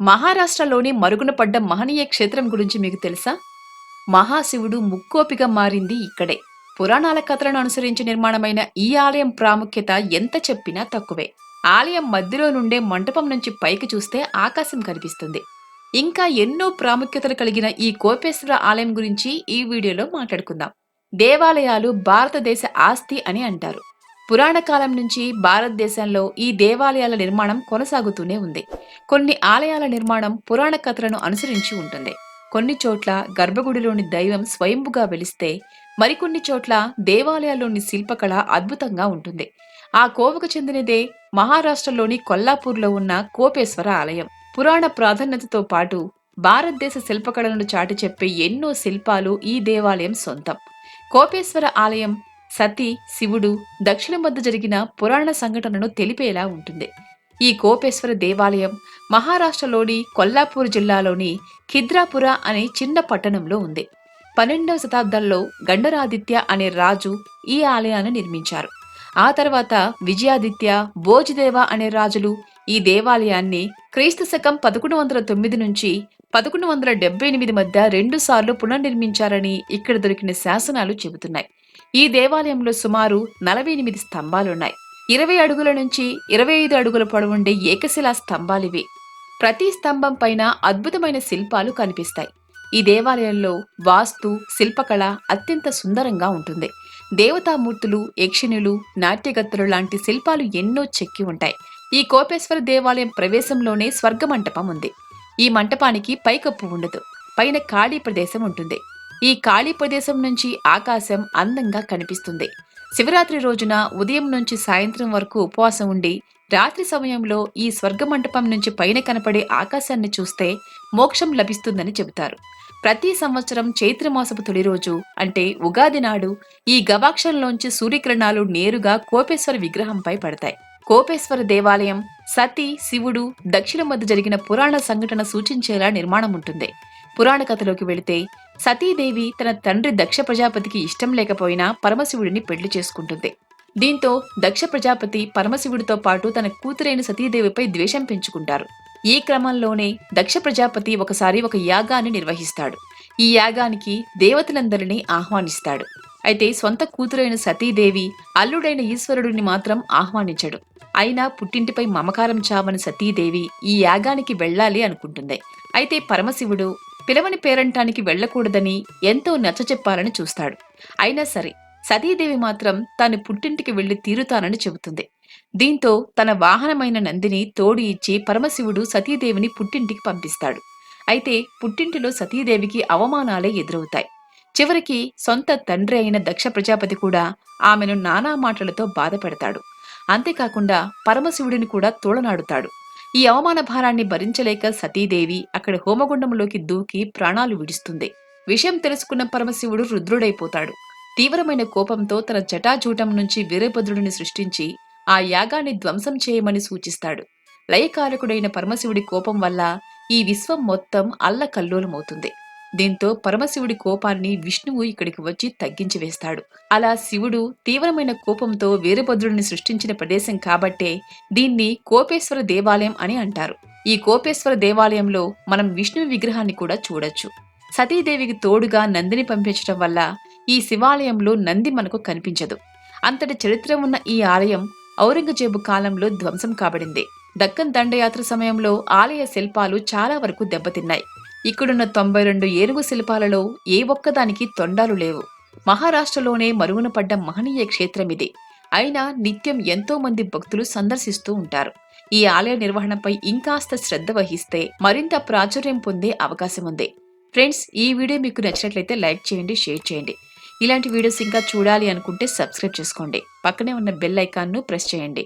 మహారాష్ట్రలోని మరుగున పడ్డ మహనీయ క్షేత్రం గురించి మీకు తెలుసా? మహాశివుడు ముక్కోపిగా మారింది ఇక్కడే. పురాణాల కథలను అనుసరించి నిర్మాణమైన ఈ ఆలయం ప్రాముఖ్యత ఎంత చెప్పినా తక్కువే. ఆలయం మధ్యలో నుండే మంటపం నుంచి పైకి చూస్తే ఆకాశం కనిపిస్తుంది. ఇంకా ఎన్నో ప్రాముఖ్యతలు కలిగిన ఈ కోపేశ్వర ఆలయం గురించి ఈ వీడియోలో మాట్లాడుకుందాం. దేవాలయాలు భారతదేశ ఆస్తి అని అంటారు. పురాణ కాలం నుంచి భారతదేశంలో ఈ దేవాలయాల నిర్మాణం కొనసాగుతూనే ఉంది. కొన్ని ఆలయాల నిర్మాణం పురాణ కథలను అనుసరించి ఉంటుంది. కొన్ని చోట్ల గర్భగుడిలోని దైవం స్వయంభుగా వెలిస్తే మరికొన్ని చోట్ల దేవాలయాల్లోని శిల్పకళ అద్భుతంగా ఉంటుంది. ఆ కోవకు చెందినదే మహారాష్ట్రలోని కొల్లాపూర్లో ఉన్న కోపేశ్వర ఆలయం. పురాణ ప్రాధాన్యతతో పాటు భారతదేశ శిల్పకళలను చాటి చెప్పే ఎన్నో శిల్పాలు ఈ దేవాలయం సొంతం. కోపేశ్వర ఆలయం సతీ శివుడు దక్షిణం వద్ద జరిగిన పురాణ సంఘటనను తెలిపేలా ఉంటుంది. ఈ కోపేశ్వర దేవాలయం మహారాష్ట్రలోని కొల్లాపూర్ జిల్లాలోని ఖిద్రాపుర అనే చిన్న పట్టణంలో ఉంది. పన్నెండవ శతాబ్దంలో గండరాదిత్య అనే రాజు ఈ ఆలయాన్ని నిర్మించారు. ఆ తర్వాత విజయాదిత్య భోజదేవ అనే రాజులు ఈ దేవాలయాన్ని క్రీస్తు శకం పదకొండు వందల తొమ్మిది నుంచి పదకొండు వందల డెబ్బై ఎనిమిది మధ్య రెండు సార్లు పునర్నిర్మించారని ఇక్కడ దొరికిన శాసనాలు చెబుతున్నాయి. ఈ దేవాలయంలో సుమారు నలభై ఎనిమిది స్తంభాలున్నాయి. ఇరవై అడుగుల నుంచి ఇరవై ఐదు అడుగుల పొడవుండే ఏకశిలా స్తంభాలివి. ప్రతి స్తంభం పైన అద్భుతమైన శిల్పాలు కనిపిస్తాయి. ఈ దేవాలయంలో వాస్తు శిల్పకళ అత్యంత సుందరంగా ఉంటుంది. దేవతామూర్తులు యక్షిణులు నాట్యగత్తులు లాంటి శిల్పాలు ఎన్నో చెక్కి ఉంటాయి. ఈ కోపేశ్వర దేవాలయం ప్రవేశంలోనే స్వర్గ మంటపం ఉంది. ఈ మంటపానికి పైకప్పు ఉండదు. పైన ఖాళీ ప్రదేశం ఉంటుంది. ఈ ఖాళీ ప్రదేశం నుంచి ఆకాశం అందంగా కనిపిస్తుంది. శివరాత్రి రోజున ఉదయం నుంచి సాయంత్రం వరకు ఉపవాసం ఉండి రాత్రి సమయంలో ఈ స్వర్గ మంటపం నుంచి పైన కనపడే ఆకాశాన్ని చూస్తే మోక్షం లభిస్తుందని చెబుతారు. ప్రతి సంవత్సరం చైత్రమాసపు తొలి రోజు అంటే ఉగాది నాడు ఈ గవాక్షంలోంచి సూర్యకిరణాలు నేరుగా కోపేశ్వర విగ్రహంపై పడతాయి. కోపేశ్వర దేవాలయం సతీ శివుడు దక్షిణ మధ్య జరిగిన పురాణ సంఘటన సూచించేలా నిర్మాణం ఉంటుంది. పురాణ కథలోకి వెళితే సతీదేవి తన తండ్రి దక్ష ప్రజాపతికి ఇష్టం లేకపోయినా పరమశివుడిని పెళ్ళి చేసుకుంటుంది. దీంతో దక్ష ప్రజాపతి పరమశివుడితో పాటు తన కూతురైన సతీదేవిపై ద్వేషం పెంచుకుంటారు. ఈ క్రమంలోనే దక్ష ప్రజాపతి ఒకసారి ఒక యాగాన్ని నిర్వహిస్తాడు. ఈ యాగానికి దేవతలందరినీ ఆహ్వానిస్తాడు. అయితే సొంత కూతురైన సతీదేవి అల్లుడైన ఈశ్వరుడిని మాత్రం ఆహ్వానించడు. అయినా పుట్టింటిపై మమకారం చావని సతీదేవి ఈ యాగానికి వెళ్ళాలి అనుకుంటుంది. అయితే పరమశివుడు పిలవని పేరంటానికి వెళ్ళకూడదని ఎంతో నచ్చచెప్పాలని చూస్తాడు. అయినా సరే సతీదేవి మాత్రం తాను పుట్టింటికి వెళ్ళి తీరుతానని చెబుతుంది. దీంతో తన వాహనమైన నందిని తోడు ఇచ్చి పరమశివుడు సతీదేవిని పుట్టింటికి పంపిస్తాడు. అయితే పుట్టింటిలో సతీదేవికి అవమానాలే ఎదురవుతాయి. చివరికి సొంత తండ్రి అయిన దక్ష ప్రజాపతి కూడా ఆమెను నానా మాటలతో బాధపెడతాడు. అంతేకాకుండా పరమశివుడిని కూడా తోళనాడుతాడు. ఈ అవమాన భారాన్ని భరించలేక సతీదేవి అక్కడ హోమగుండంలోకి దూకి ప్రాణాలు విడుస్తుంది. విషయం తెలుసుకున్న పరమశివుడు రుద్రుడైపోతాడు. తీవ్రమైన కోపంతో తన జటాజూటం నుంచి వీరభద్రుడిని సృష్టించి ఆ యాగాన్ని ధ్వంసం చేయమని సూచిస్తాడు. లయకారకుడైన పరమశివుడి కోపం వల్ల ఈ విశ్వం మొత్తం అల్లకల్లోలమవుతుంది. దీంతో పరమశివుడి కోపాన్ని విష్ణువు ఇక్కడికి వచ్చి తగ్గించి వేస్తాడు. అలా శివుడు తీవ్రమైన కోపంతో వీరభద్రుడిని సృష్టించిన ప్రదేశం కాబట్టే దీన్ని కోపేశ్వర దేవాలయం అని అంటారు. ఈ కోపేశ్వర దేవాలయంలో మనం విష్ణు విగ్రహాన్ని కూడా చూడొచ్చు. సతీదేవికి తోడుగా నందిని పంపించడం వల్ల ఈ శివాలయంలో నంది మనకు కనిపించదు. అంతటి చరిత్ర ఉన్న ఈ ఆలయం ఔరంగజేబు కాలంలో ధ్వంసం కాబడింది. దక్కన్ దండయాత్ర సమయంలో ఆలయ శిల్పాలు చాలా వరకు దెబ్బతిన్నాయి. ఇక్కడున్న తొంభై రెండు ఏనుగు శిల్పాలలో ఏ ఒక్కదానికి తొండాలు లేవు. మహారాష్ట్రలోనే మరుగున పడ్డ మహనీయ క్షేత్రం ఇది అయినా నిత్యం ఎంతో మంది భక్తులు సందర్శిస్తూ ఉంటారు. ఈ ఆలయ నిర్వహణపై ఇంకాస్త శ్రద్ధ వహిస్తే మరింత ప్రాచుర్యం పొందే అవకాశం ఉంది ఫ్రెండ్స్ ఈ వీడియో మీకు నచ్చినట్లయితే లైక్ చేయండి షేర్ చేయండి. ఇలాంటి వీడియోస్ ఇంకా చూడాలి అనుకుంటే సబ్స్క్రైబ్ చేసుకోండి. పక్కనే ఉన్న బెల్ ఐకాన్ను ప్రెస్ చేయండి.